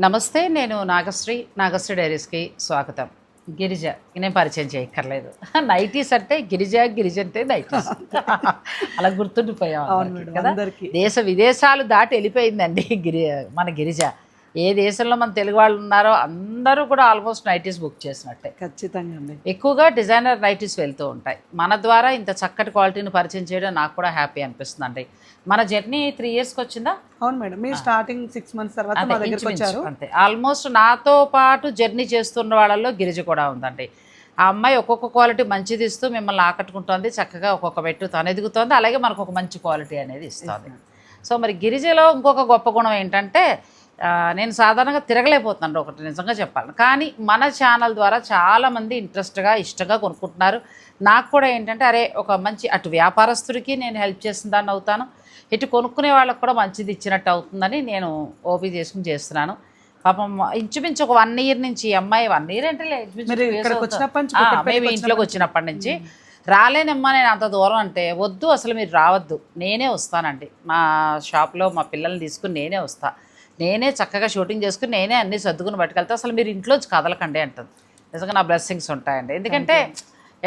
నమస్తే నేను నాగశ్రీ నాగశ్రీ డైరీస్కి స్వాగతం. గిరిజ నేను పరిచయం చేయక్కర్లేదు. నైటీస్ అంటే గిరిజ గిరిజ అంటే నైటీస్. అలా గుర్తుండిపోయాం కదా? దేశ విదేశాలు దాటి వెళ్ళిపోయిందండి గిరి మన గిరిజ. ఏ దేశంలో మన తెలుగు వాళ్ళు ఉన్నారో అందరూ కూడా ఆల్మోస్ట్ నైటీస్ బుక్ చేసినట్టే. ఖచ్చితంగా అండి. ఎక్కువగా డిజైనర్ నైటీస్ వెళ్తూ ఉంటాయి. మన ద్వారా ఇంత చక్కటి క్వాలిటీని పరిచయం చేయడం నాకు కూడా హ్యాపీ అనిపిస్తుందండి. మన జర్నీ త్రీ ఇయర్స్కి వచ్చిందా? అవును మేడం. మీరు స్టార్టింగ్ సిక్స్ మంత్స్ తర్వాత మా దగ్గరికి వచ్చారు. అంతే. ఆల్మోస్ట్ నాతో పాటు జర్నీ చేస్తున్న వాళ్ళల్లో గిరిజ కూడా ఉందండి. ఆ అమ్మాయి ఒక్కొక్క క్వాలిటీ మంచిది ఇస్తూ మిమ్మల్ని ఆకట్టుకుంటుంది. చక్కగా ఒక్కొక్క మెట్టు తను ఎదుగుతోంది. అలాగే మనకు ఒక మంచి క్వాలిటీ అనేది ఇస్తుంది. సో మరి గిరిజలో ఇంకొక గొప్ప గుణం ఏంటంటే నేను సాధారణంగా తిరగలేకపోతున్నాను ఒకటి నిజంగా చెప్పాలి. కానీ మన ఛానల్ ద్వారా చాలామంది ఇంట్రెస్ట్గా ఇష్టంగా కొనుక్కుంటున్నారు. నాకు కూడా ఏంటంటే అరే ఒక మంచి అటు వ్యాపారస్తుడికి నేను హెల్ప్ చేసిన దాన్ని అవుతాను. ఇటు కొనుక్కునే వాళ్ళకి కూడా మంచిది ఇచ్చినట్టు అవుతుందని నేను ఓపీ చేసుకుని చేస్తున్నాను. పాపం ఇంచుమించు ఒక వన్ ఇయర్ నుంచి అమ్మాయి వన్ ఇయర్ అంటే మేము ఇంట్లోకి వచ్చినప్పటి నుంచి. రాలేనమ్మా నేను అంత దూరం అంటే వద్దు అసలు మీరు రావద్దు. నేనే వస్తానండి. మా షాప్లో మా పిల్లల్ని తీసుకుని నేనే వస్తా. నేనే చక్కగా షూటింగ్ చేసుకుని నేనే అన్ని సర్దుకుని పట్టుకెళ్తా అసలు మీరు ఇంట్లోంచి కదలకండి అంటుంది. నిజంగా నా బ్లెస్సింగ్స్ ఉంటాయండి. ఎందుకంటే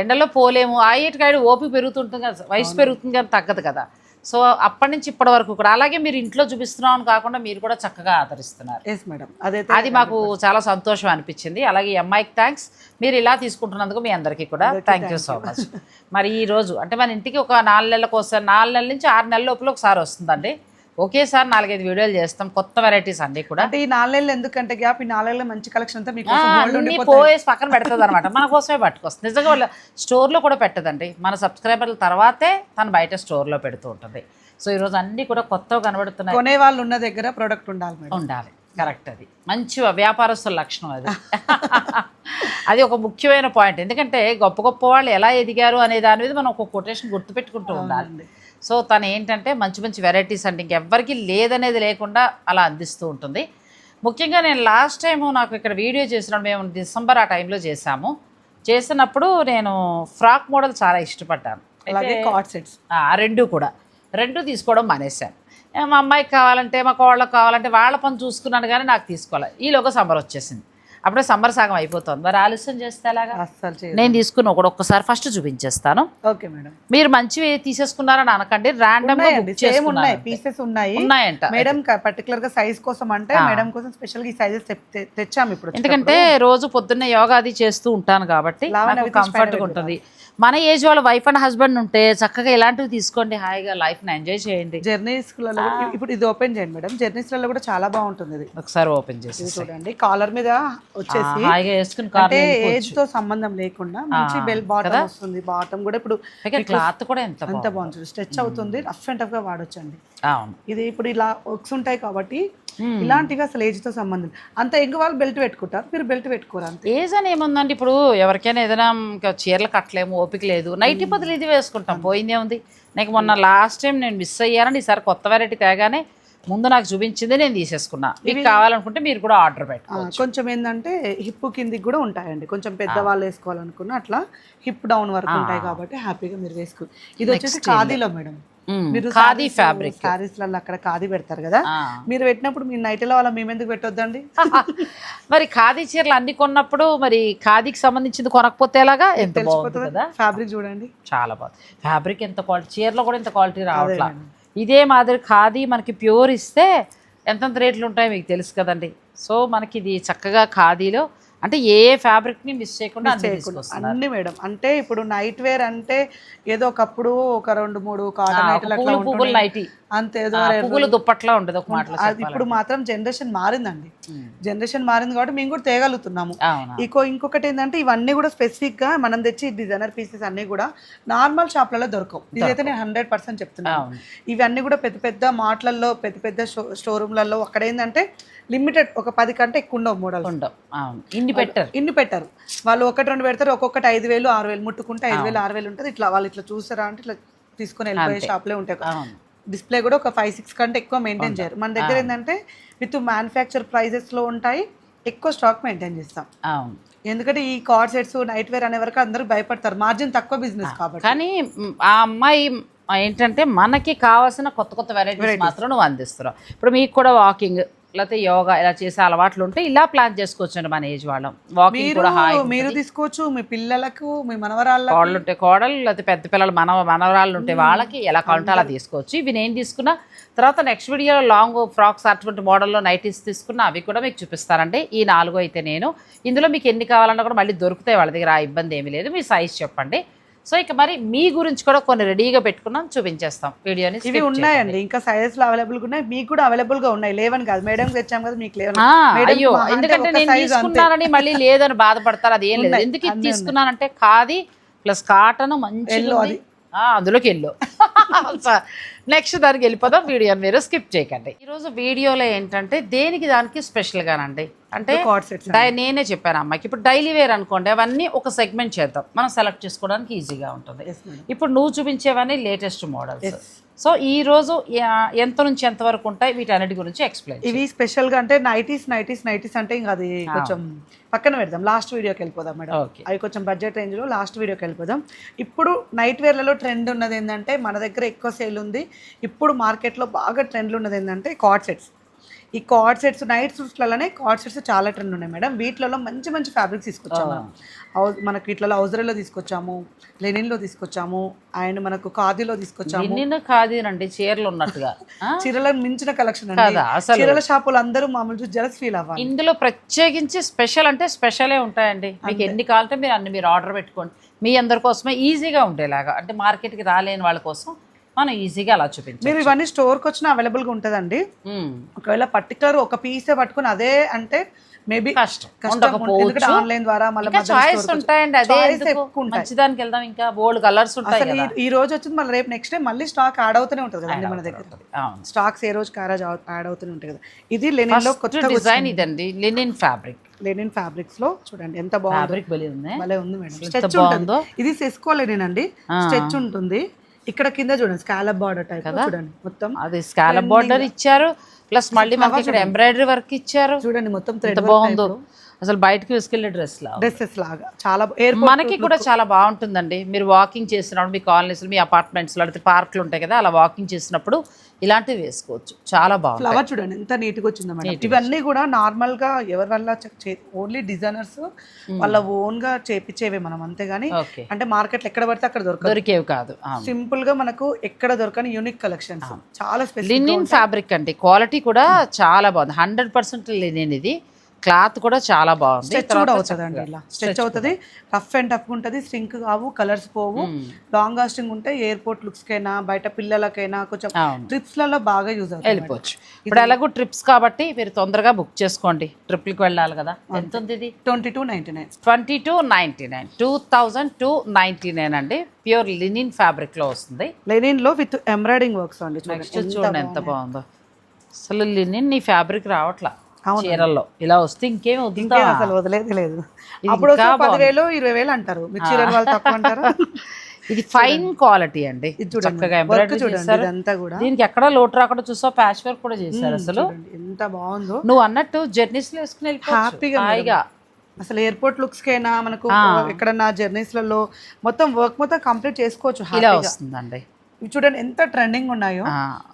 ఎండలో పోలేము. ఆ ఏటికాడు ఓపిక పెరుగుతుంటుంది కదా వయసు పెరుగుతుంది కానీ తగ్గదు కదా. సో అప్పటి నుంచి ఇప్పటి వరకు కూడా అలాగే మీరు ఇంట్లో చూపిస్తున్నాం అని కాకుండా మీరు కూడా చక్కగా ఆదరిస్తున్నారు. ఎస్ మేడం అది మాకు చాలా సంతోషం అనిపించింది. అలాగే అమ్మాయికి థ్యాంక్స్ మీరు ఇలా తీసుకుంటున్నందుకు మీ అందరికీ కూడా థ్యాంక్ యూ సో మచ్ మరి ఈ రోజు అంటే మన ఇంటికి ఒక నాలుగు నెలలకు ఒకసారి నాలుగు నెలల నుంచి ఆరు నెలల లోపల ఒకసారి వస్తుందండి. ఒకేసారి నాలుగైదు వీడియోలు చేస్తాం కొత్త వెరైటీస్ అన్నీ కూడా. అంటే ఈ నాలుగేళ్ళు ఎందుకంటే గ్యాప్ ఈ నాలుగేళ్ళ మంచి కలెక్షన్ అంతా మీకు అన్నీ పోయేసి పక్కన పెడుతుంది అనమాట మన కోసమే పట్టుకొస్తుంది. నిజంగా వాళ్ళ స్టోర్లో కూడా పెట్టదండి. మన సబ్స్క్రైబర్ల తర్వాతే తను బయట స్టోర్లో పెడుతూ ఉంటుంది. సో ఈరోజు అన్నీ కూడా కొత్తగా కనబడుతున్నాయి. కొనే వాళ్ళు ఉన్న దగ్గర ప్రోడక్ట్ ఉండాలి ఉండాలి. కరెక్ట్ అది. మంచి వ్యాపారస్తుల లక్షణం అది. అది ఒక ముఖ్యమైన పాయింట్ ఎందుకంటే గొప్ప గొప్ప వాళ్ళు ఎలా ఎదిగారు అనే దాని మీద మనం ఒక కొటేషన్ గుర్తుపెట్టుకుంటూ ఉండాలి. సో తను ఏంటంటే మంచి మంచి వెరైటీస్ అంటే ఇంకెవ్వరికి లేదనేది లేకుండా అలా అందిస్తూ ఉంటుంది. ముఖ్యంగా నేను లాస్ట్ టైం నాకు ఇక్కడ వీడియో చేసినప్పుడు మేము డిసెంబర్ ఆ టైంలో చేశాము. చేసినప్పుడు నేను ఫ్రాక్ మోడల్ చాలా ఇష్టపడ్డాను. అలాగే కార్డ్ సెట్స్ ఆ రెండు కూడా. రెండు తీసుకోవడం మానేశాను. మా అమ్మాయికి కావాలంటే మా కోళ్ళకి కావాలంటే వాళ్ళ పని చూసుకున్నాను కానీ నాకు తీసుకోవాలి. ఈలోగా సమ్మర్ వచ్చేసింది. అప్పుడే సమ్మర్ సగం అయిపోతుంది. మరి ఆలస్యం చేస్తే ఎలాగా? అస్సలు నేను తీసుకున్న ఒకటి ఒక్కసారి ఫస్ట్ చూపించేస్తాను. Okay madam. మీరు మంచివి తీసేసుకున్నారని అనకండి ర్యాండమ్గా ఉన్నాయి. పీసెస్ ఉన్నాయి. ఉన్నాయంట. మేడం పర్టికులర్గా సైజ్ కోసం అంటే మేడం కోసం స్పెషల్గా సైజెస్ తెచ్చాము ఇప్పుడు ఎందుకంటే రోజు పొద్దున్నే యోగా అది చేస్తూ ఉంటాను కాబట్టి with కంఫర్ట్గా ఉంటుంది. మన ఏజ్ వాళ్ళ వైఫ్ అండ్ హస్బెండ్ ఉంటే చక్కగా ఇలాంటివి తీసుకోండి హాయిగా లైఫ్ని ఎంజాయ్ చేయండి. జర్నీస్లలో ఇప్పుడు ఇది ఓపెన్ చేయండి మేడం. జర్నీస్లలో కూడా చాలా బాగుంటుంది ఇది. ఒకసారి ఓపెన్ చేసి చూడండి కాలర్ మీద వచ్చేసి హాయిగా వేసుకుని అంటే ఏజ్తో సంబంధం లేకుండా మంచి బెల్ బాటమ్ వస్తుంది. బాటమ్ కూడా ఇప్పుడు క్లాత్ కూడా ఎంత అంత బాగుంటుంది. స్ట్రెచ్ అవుతుంది రఫ్ అండ్ టఫ్గా వాడొచ్చండి. అవును. ఇది ఇప్పుడు ఇలా వర్క్స్ ఉంటాయి కాబట్టి ఇలాంటివి అసలు ఏజ్తో సంబంధం అంత ఎంగ వాళ్ళు బెల్ట్ పెట్టుకుంటారు. మీరు బెల్ట్ పెట్టుకోరు అంతే? ఏజ్ అని ఏముందండి? ఇప్పుడు ఎవరికైనా ఏదైనా ఇంకా చీరలు కట్టలేము ఓపిక లేదు. నైటీ బదులు ఇది వేసుకుంటాం. పోయిందే ఉంది. నాకు మొన్న లాస్ట్ టైం నేను మిస్ అయ్యానండి. ఈసారి కొత్త వెరైటీ తేగానే ముందు నాకు చూపించింది నేను తీసేసుకున్నా. మీకు కావాలనుకుంటే మీరు కూడా ఆర్డర్ పెట్టు ఆ, కొంచెం ఏంటంటే హిప్ కిందికి కూడా ఉంటాయండి. కొంచెం పెద్ద వాళ్ళు వేసుకోవాలనుకున్న అట్లా హిప్ డౌన్ వరకు ఉంటాయి కాబట్టి హ్యాపీగా మీరు వేసుకో ఇది వచ్చేసి ఖాదీలో మేడం. మీరు ఖాదీ ఫ్యాబ్రిక్. శారీస్లలో అక్కడ ఖాదీ పెడతారు కదా. మీరు పెట్టినప్పుడు మీ నైట్లో వాళ్ళ మేము ఎందుకు పెట్టొద్దండి? మరి ఖాదీ చీరలు అన్ని కొన్నప్పుడు మరి ఖాదీకి సంబంధించింది కొనకపోతే ఎలాగా? ఎంత బాగుంది కదా. ఫ్యాబ్రిక్ చూడండి. చాలా బాగుంది. ఫ్యాబ్రిక్ ఎంత క్వాలిటీ చీరలో కూడా ఇంత క్వాలిటీ రావట్లా. ఇదే మాదిరి ఖాదీ మనకి ప్యూర్ ఇస్తే ఎంతెంత రేట్లు ఉంటాయో మీకు తెలుసు కదండి. సో మనకి ఇది చక్కగా ఖాదీలో అంటే ఏ ఫ్యాబ్రిక్ని మిస్ చేయకుండా అన్ని మేడం. అంటే ఇప్పుడు నైట్ వేర్ అంటే ఏదో ఒకప్పుడు ఒక రెండు మూడు కాటన్. నైటీ అంతే ఏదో పువ్వులు దుప్పట్లా ఉండదు ఒక అది ఇప్పుడు మాత్రం జనరేషన్ మారిందండి. జనరేషన్ మారింది కాబట్టి మేము కూడా తేగలుగుతున్నాము. ఇంకో ఇంకొకటి ఏంటంటే ఇవన్నీ కూడా స్పెసిఫిక్గా మనం తెచ్చి డిజైనర్ పీసెస్ అన్ని కూడా నార్మల్ షాప్లలో దొరకవు. ఇదైతే నేను హండ్రెడ్ పర్సెంట్ చెప్తున్నాను. ఇవన్నీ కూడా పెద్ద పెద్ద మాటలలో పెద్ద పెద్ద స్టోర్ రూమ్లలో అక్కడ ఏంటంటే లిమిటెడ్ ఒక పది కంటే ఎక్కువ ఉండవు మోడల్ ఉండవు. అవును. ఇన్ని పెట్టారు. ఇన్ని పెట్టారు. వాళ్ళు ఒకటి రెండు పెడతారు ఒక్కొక్కటి ఐదు వేలు ఆరు వేలు ముట్టుకుంటే ఐదు వేలు ఆరు వేలు ఉంటుంది. ఇట్లా వాళ్ళు ఇట్లా చూసారా అంటే ఇట్లా తీసుకొని వెళ్ళిపోయే షాప్లే ఉంటాయి. డిస్ప్లే కూడా ఒక ఫైవ్ సిక్స్ కంటే ఎక్కువ మెయింటైన్ చేయరు. మన దగ్గర ఏంటంటే విత్ మ్యానుఫ్యాక్చర్ ప్రైజెస్లో ఉంటాయి. ఎక్కువ స్టాక్ మెయింటైన్ చేస్తాం. అవును. ఎందుకంటే ఈ కార్డ్ సెట్స్ నైట్ వేర్ అనే వరకు అందరూ భయపడతారు. మార్జిన్ తక్కువ బిజినెస్ కాబట్టి. కానీ ఆ అమ్మాయి ఏంటంటే మనకి కావాల్సిన కొత్త కొత్త వెరైటీస్ మాత్రం నువ్వు అందిస్తున్నావు. ఇప్పుడు మీకు కూడా వాకింగ్ లేకపోతే యోగా ఇలా చేసే అలవాట్లు ఉంటే ఇలా ప్లాన్ చేసుకోవచ్చు మన ఏజ్ వాళ్ళం. వాకింగ్ కూడా హాయి మీరు తీసుకోవచ్చు మీ పిల్లలకు మీ మనవరాళ్ళ కోడలు ఉంటే కోడలు లేకపోతే పెద్ద పిల్లలు మన మనవరాళ్ళు ఉంటే వాళ్ళకి ఎలా కావాలంటే అలా తీసుకోవచ్చు. ఇవి నేను తీసుకున్నా తర్వాత నెక్స్ట్ వీడియోలో లాంగ్ ఫ్రాక్స్ అటువంటి మోడల్లో నైటీస్ తీసుకున్నా అవి కూడా మీకు చూపిస్తానండి. ఈ నాలుగు అయితే నేను. ఇందులో మీకు ఎన్ని కావాలన్నా కూడా మళ్ళీ దొరుకుతాయి వాళ్ళ దగ్గర ఆ ఇబ్బంది ఏమీ లేదు. మీ సైజ్ చెప్పండి. సో ఇక మరి మీ గురించి కూడా కొన్ని రెడీగా పెట్టుకున్నాం చూపించేస్తాం. వీడియోని ఇవి. ఉన్నాయండి. ఇంకా సైజెస్లో అవైలబుల్ ఉన్నాయి. మీకు కూడా అవైలబుల్గా ఉన్నాయి. లేవని కాదు. మేడం తెచ్చాం కదా మీకు లేవని. అయ్యో ఎందుకంటే నేను. తీసుకున్నానని మళ్ళీ లేదని బాధపడతారు. అది ఏం లేదు ఎందుకు ఇది తీసుకున్నానంటే ఖాదీ ప్లస్ కాటన్ మంచి. అందులోకి వెళ్ళు నెక్స్ట్ దానికి వెళ్ళిపోదాం. వీడియోని మీరు స్కిప్ చేయకండి. ఈరోజు వీడియోలో ఏంటంటే దేనికి దానికి స్పెషల్గానండి అంటే కార్డ్ సెట్స్ డై నేనే చెప్పాను అమ్మాయికి. ఇప్పుడు డైలీ వేర్ అనుకోండి అవన్నీ ఒక సెగ్మెంట్ చేద్దాం. మనం సెలెక్ట్ చేసుకోవడానికి ఈజీగా ఉంటుంది. ఇప్పుడు నువ్వు చూపించేవన్నీ లేటెస్ట్ మోడల్స్ సో ఈ రోజు ఎంత నుంచి ఎంత వరకు ఉంటాయి? వీటన్నిటి గురించి ఎక్స్ప్లెయిన్ ఇవి స్పెషల్గా అంటే నైటీస్ నైటీస్ నైటీస్ అంటే ఇంకా అది కొంచెం పక్కన పెడదాం. లాస్ట్ వీడియోకి వెళ్ళిపోదాం మేడం. ఓకే అవి కొంచెం బడ్జెట్ రేంజ్లో లాస్ట్ వీడియోకి వెళ్ళిపోదాం. ఇప్పుడు నైట్ వేర్లలో ట్రెండ్ ఉన్నది ఏంటంటే మన దగ్గర ఎక్కువ సేల్ ఉంది. ఇప్పుడు మార్కెట్లో బాగా ట్రెండ్లు ఉన్నది ఏంటంటే కార్డ్ సెట్స్ ఈ కార్డ్ సెట్స్ నైట్ సూట్స్లలోనే కార్డ్ సెట్స్ చాలా ట్రెండ్ ఉన్నాయి మేడం వీటిలలో మంచి మంచి ఫ్యాబ్రిక్స్ తీసుకొచ్చాము. హౌస్ మనకి వీటిలో హౌజరీలో తీసుకొచ్చాము లెనిన్లో తీసుకొచ్చాము అండ్ మనకు ఖాదీలో తీసుకొచ్చాము. నిన్న కాదేనండి చీరలు ఉన్నట్టుగా. ఆ? చీరలకు మించిన కలెక్షన్ అండి. చీరల షాపులు అందరూ మామూలు చూసి జలస్ ఫీల్ అవ్వాలి. ఇందులో ప్రత్యేకించి స్పెషల్ అంటే స్పెషలే ఉంటాయండి. మీకు ఎన్ని కావాలంటే మీరు అన్ని మీరు ఆర్డర్ పెట్టుకోండి. మీ అందరి కోసమే ఈజీగా ఉండేలాగా. అంటే మార్కెట్కి రాలేని వాళ్ళ కోసం మనం ఈజీగా అలా చూపించాం మీరు ఇవన్నీ స్టోర్కి వచ్చిన అవైలబుల్గా ఉంటుందండి. ఒకవేళ పర్టికులర్ ఒక పీసే పట్టుకుని అదే అంటే మేబీ కష్టం. ఆన్లైన్ ద్వారా మళ్ళీ చాయిస్ ఉంటాయండి అదే Choice ఎందుకు? ఎక్కువ ఉంటాయి. మంచి దానికి వెళ్దాం ఇంకా బోల్డ్ కలర్స్ ఉంటాయి ఈ- రోజు వచ్చింది మళ్ళీ రేపు నెక్స్ట్ డే మళ్ళీ స్టాక్ యాడ్ అవుతూనే ఉంటుంది కదండి మన దగ్గర. స్టాక్స్ ఏ రోజు కారాజ్ యాడ్ అవుతూనే ఉంటాయి కదా. ఇది లెనిన్లో కొత్త డిజైన్ ఇదండి లినిన్ ఫ్యాబ్రిక్ లెనిన్ ఫ్యాబ్రిక్స్లో చూడండి ఎంత బాగుందో. ఫ్యాబ్రిక్ బలి ఉంది. భలే ఉంది మేడం. బాగుందో. ఉంటుంది. ఇది సెస్కో లెనిన్ అండి. స్ట్రెచ్ ఉంటుంది. ఇక్కడ కింద చూడండి స్కాలప్ బార్డర్ టైప్ చూడండి మొత్తం అది స్కాలప్ బార్డర్ ఇచ్చారు ప్లస్ మళ్ళీ మనకి ఇక్కడ ఎంబ్రాయిడరీ వర్క్ ఇచ్చారు. చూడండి మొత్తం థ్రెడ్ బాగుందో. అసలు బయటకు వేసుకెళ్ళే డ్రెస్ లా డ్రెస్సెస్ లాగా. చాలా మనకి కూడా చాలా బాగుంటుందండి. మీరు వాకింగ్ చేసినప్పుడు మీ కాలనీస్లో మీ అపార్ట్మెంట్స్లో లేకపోతే పార్కులు ఉంటాయి కదా అలా వాకింగ్ చేసినప్పుడు ఇలాంటివి వేసుకోవచ్చు. చాలా బాగుంది ఫ్లవర్ చూడండి ఎంత నీట్గా వచ్చిందో మేడం. ఇవన్నీ కూడా నార్మల్గా ఎవరి వల్ల ఓన్లీ డిజైనర్స్ వాళ్ళ ఓన్గా చేపించేవే మనం అంతేగాని అంటే మార్కెట్ ఎక్కడ పడితే అక్కడ దొరకదు. దొరికేవి కాదు. సింపుల్గా మనకు ఎక్కడ దొరకని యూనిక్ కలెక్షన్స్ చాలా స్పెషల్ లినిన్ ఫ్యాబ్రిక్ అండి. క్వాలిటీ కూడా చాలా బాగుంది. హండ్రెడ్ పర్సెంట్ లినిన్ ఇది. క్లాత్ కూడా చాలా బాగుంది. స్ట్రెచ్ కూడా అవుతుంది అండి ఇలా. స్ట్రెచ్ అవుతుంది. రఫ్ అండ్ టఫ్ ఉంటుంది. స్ట్రింక్ కావు కలర్స్ పోవు. లాంగ్ లాస్టింగ్ ఉంటే ఎయిర్పోర్ట్ లుక్స్ కైనా బయట పిల్లలకైనా కొంచెం ట్రిప్స్లలో బాగా యూజ్ అవుతుంది వెళ్ళిపోవచ్చు. ఇప్పుడు ఎలాగో ట్రిప్స్ కాబట్టి మీరు తొందరగా బుక్ చేసుకోండి. ట్రిప్కి వెళ్ళాలి కదా. ఎంత ఉంది ఇది? Twenty two ninety nine. Twenty two ninety nine. Two thousand two ninety nine అండి. ప్యూర్ లినిన్ ఫ్యాబ్రిక్లో వస్తుంది. లెనిన్లో విత్ ఎంబ్రాయిడింగ్ వర్క్స్ అండి చూడండి. ఎంత బాగుందో. అసలు లినిన్ నీ ఫ్యాబ్రిక్ రావట్లా. చీరల్లో. ఇలా వస్తే ఇంకేం వద్దా ఇంకేం అసలు వదిలేదు లేదు. అప్పుడు పదివేలు ఇరవై వేలు అంటారు. మీరు చీరలు వాళ్ళు తక్కువ అంటారు? ఇది ఫైన్ క్వాలిటీ అండి. చక్కగా ఎంబ్రాయిడరీ చేశారు. కూడా. దీనికి ఎక్కడ లోటు రాకుండా చూసా ప్యాచ్ వర్క్ కూడా చేశారు అసలు. ఎంత బాగుందో. నువ్వు అన్నట్టు జర్నీస్లో వేసుకుని హ్యాపీగా హాయిగా. అసలు ఎయిర్పోర్ట్ లుక్స్ కైనా మనకు ఎక్కడన్నా జర్నీస్లలో మొత్తం వర్క్ మొత్తం కంప్లీట్ చేసుకోవచ్చు ఇలా వస్తుందండి. ఇవి చూడండి ఎంత ట్రెండింగ్ ఉన్నాయో.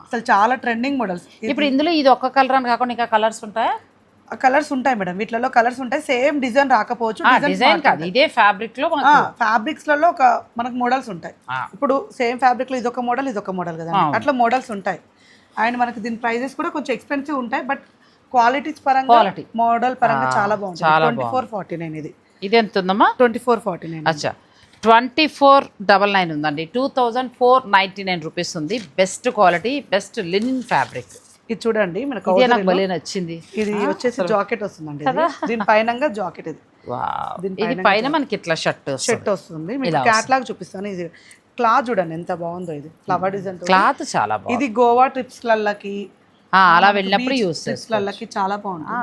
అసలు చాలా ట్రెండింగ్ మోడల్స్ ఇప్పుడు ఇందులో ఇది ఒక్క కలర్ అని కాకుండా ఇంకా కలర్స్ ఉంటాయా? కలర్స్ ఉంటాయి మేడం. వీటిలో కలర్స్ ఉంటాయి. సేమ్ డిజైన్ రాకపోవచ్చు డిజైన్ కాదు. ఇదే ఫ్యాబ్రిక్లో ఫ్యాబ్రిక్స్లలో ఒక మనకు మోడల్స్ ఉంటాయి. ఇప్పుడు సేమ్ ఫ్యాబ్రిక్లో ఇదొక మోడల్ ఇదొక మోడల్ కదా. అట్లా మోడల్స్ ఉంటాయి. అండ్ మనకి దీని ప్రైజెస్ కూడా కొంచెం ఎక్స్పెన్సివ్ ఉంటాయి బట్ క్వాలిటీస్ పరంగా Quality. మోడల్ పరంగా చాలా బాగుంటుంది ట్వంటీ ఫోర్ ఫార్టీ నైన్ ఇది. ఇది ఎంత ఉందమ్మా? ట్వంటీ ఫోర్ ఫార్టీ నైన్ అచ్చా. ట్వంటీ ఫోర్ డబల్ నైన్ ఉందండి. Two thousand four ninety nine rupees ఉంది. Best quality best linen fabric. ఇది చూడండి మనకు ఇదే నాకు భలే నచ్చింది. ఇది వచ్చేసి జాకెట్ వస్తుందండి ఇది. దీని పైన జాకెట్ ఇది. ఇది పైన మనకి ఇట్లా షర్ట్ షర్ట్ వస్తుంది. మీకు క్యాట్లాగ్ చూపిస్తాను. ఇది క్లాత్ చూడండి ఎంత బాగుందో ఇది. ఫ్లవర్ డిజైన్ క్లాత్ చాలా బాగుంది. ఇది గోవా ట్రిప్స్ లకి అలా వెళ్ళినప్పుడు యూస్ ట్రిప్స్ లకి చాలా బాగుంటుంది.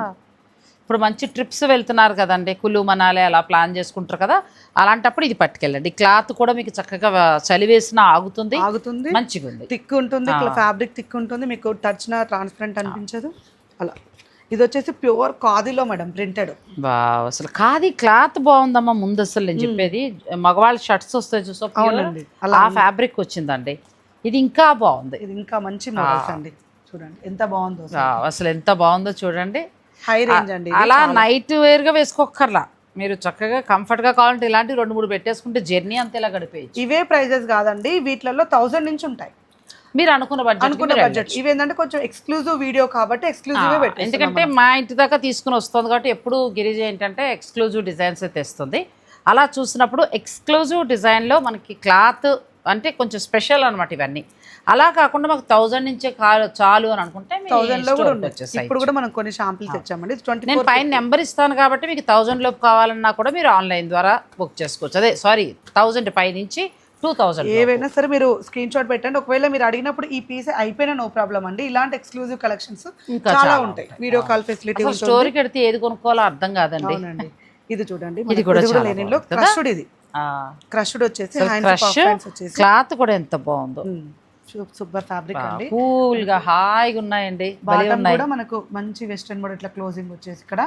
ఇప్పుడు మంచి ట్రిప్స్ వెళ్తున్నారు కదండి. కులు మనాలి అలా ప్లాన్ చేసుకుంటారు కదా. అలాంటప్పుడు ఇది పట్టుకెళ్ళండి. క్లాత్ కూడా మీకు చక్కగా చలి వేసినా ఆగుతుంది. ఆగుతుంది. మంచిగా ఉంది థిక్ ఉంటుంది ఫ్యాబ్రిక్ థిక్ ఉంటుంది మీకు టచ్ నా ట్రాన్స్పరెంట్ అనిపించదు అలా. ఇది వచ్చేసి ప్యూర్ ఖాదీలో మేడం ప్రింటెడ్ వావ్, అసలు కాది క్లాత్ బాగుందమ్మా ముందు అసలు నేను చెప్పేది. మగవాళ్ళ షర్ట్స్ వస్తాయి చూసా. అవునండి. ఆ ఫ్యాబ్రిక్ వచ్చిందండి. ఇది ఇంకా బాగుంది. ఇది ఇంకా మంచి మోడల్స్ అండి. చూడండి ఎంత బాగుందో అసలు ఎంత బాగుందో చూడండి. హై రేంజ్ అండి. అలా నైట్ వేర్గా వేసుకోక్కర్లా. మీరు చక్కగా కంఫర్ట్గా కావాలంటే ఇలాంటి రెండు మూడు పెట్టేసుకుంటే జర్నీ అంతా ఇలా గడిపేయచ్చు. ఇవే ప్రైజెస్ కాదండి వీటిలలో థౌసండ్ నుంచి ఉంటాయి. మీరు అనుకున్న బడ్జెట్ అనుకున్న బడ్జెట్ ఇవి ఏంటంటే కొంచెం ఎక్స్క్లూజివ్ వీడియో కాబట్టి ఎక్స్క్లూజివ్ ఎందుకంటే మా ఇంటి దాకా తీసుకుని వస్తుంది కాబట్టి ఎప్పుడు గిరిజ ఏంటంటే ఎక్స్క్లూజివ్ డిజైన్స్ తెస్తుంది. అలా చూసినప్పుడు ఎక్స్క్లూజివ్ డిజైన్లో మనకి క్లాత్ అంటే కొంచెం స్పెషల్ అనమాట ఇవన్నీ. అలా కాకుండా మాకు థౌజండ్ నుంచే కాలు చాలు అని అనుకుంటే థౌసండ్ కూడా ఇప్పుడు కూడా మనం కొన్ని షాంపులు తెచ్చామండి. ట్వంటీ నేను పైన నెంబర్ ఇస్తాను కాబట్టి మీకు థౌజండ్ లోపు కావాలన్నా కూడా మీరు ఆన్లైన్ ద్వారా బుక్ చేసుకోవచ్చు. అదే సారీ థౌజండ్ పై నుంచి టూ థౌజండ్ ఏవైనా సరే మీరు స్క్రీన్ షాట్ పెట్టండి. ఒకవేళ మీరు అడిగినప్పుడు ఈ పీస్ అయిపోయినా నో ప్రాబ్లం అండి. ఇలాంటి ఎక్స్క్లూజివ్ కలెక్షన్స్ చాలా ఉంటాయి. వీడియో కాల్ ఫెసిలిటీ స్టోరీకి వెడితే ఏది కొనుక్కోవాలో అర్థం కాదండి. ఇది చూడండి. ఇది కూడా లేనిలో? క్రష్డ్ ఇది. క్రష్డ్ క్రష్ వచ్చేసి క్లాత్ కూడా ఎంత బాగుందో. సూపర్ ఫ్యాబ్రిక్ అండి. కూల్గా హాయిగా ఉన్నాయండి. బాటమ్ కూడా మనకు మంచి వెస్టర్న్ మోడల్ ఇట్లా క్లోజింగ్ వచ్చేసి ఇక్కడ